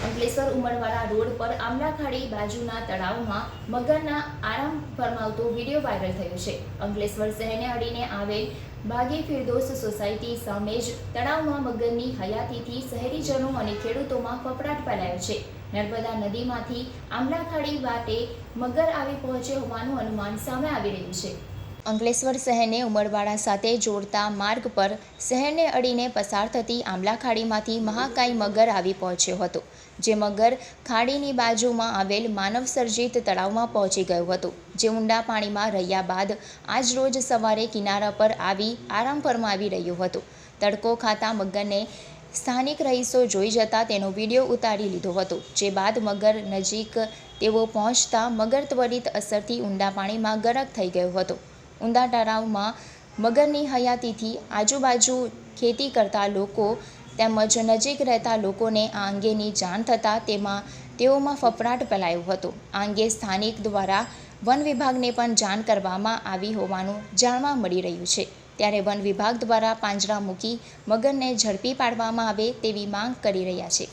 Ankleshwar Umarwada road પર આમલાખાડી બાજુના તળાવમાં મગરના આરામ ફરમાવતો વીડિયો વાયરલ થયો છે. અંકલેશ્વર શહેરને અડીને આવેલ બાગી ફિરદોસ સોસાયટી સામે જ તળાવમાં મગરની હયાતીથી શહેરીજનો અને ખેડૂતોમાં ફફડાટ ફેલાયો છે. નર્મદા નદીમાંથી આમલાખાડી વાટે મગર આવી પહોંચ્યો હોવાનું અનુમાન સામે આવી રહ્યું છે. અંકલેશ્વર શહેરને ઉમરવાડા સાથે જોડતા માર્ગ પર શહેરને અડીને પસાર થતી આમલા ખાડીમાંથી મહાકાય મગર આવી પહોંચ્યો હતો, જે મગર ખાડીની બાજુમાં આવેલ માનવસર્જિત તળાવમાં પહોંચી ગયો હતો, જે ઊંડા પાણીમાં રહ્યા બાદ આજ રોજ સવારે કિનારા પર આવી આરામ ફરમાવી રહ્યો હતો. તડકો ખાતા મગરને સ્થાનિક રહીશો જોઈ જતા તેનો વીડિયો ઉતારી લીધો હતો, જે બાદ મગર નજીક તેઓ પહોંચતા મગર ત્વરિત અસરથી ઊંડા પાણીમાં ગરક થઈ ગયો હતો. ઊંડા તળાવમાં મગરની હયાતીથી આજુબાજુ ખેતી કરતા લોકો તેમજ નજીક રહેતા લોકોને આ અંગેની જાણ થતાં તેમાં તેઓમાં ફફડાટ ફેલાયો હતો. આ અંગે સ્થાનિક દ્વારા વન વિભાગને પણ જાણ કરવામાં આવી હોવાનું જાણવા મળી રહ્યું છે. ત્યારે વન વિભાગ દ્વારા પાંજરા મૂકી મગરને ઝડપી પાડવામાં આવે તેવી માંગ કરી રહ્યા છે.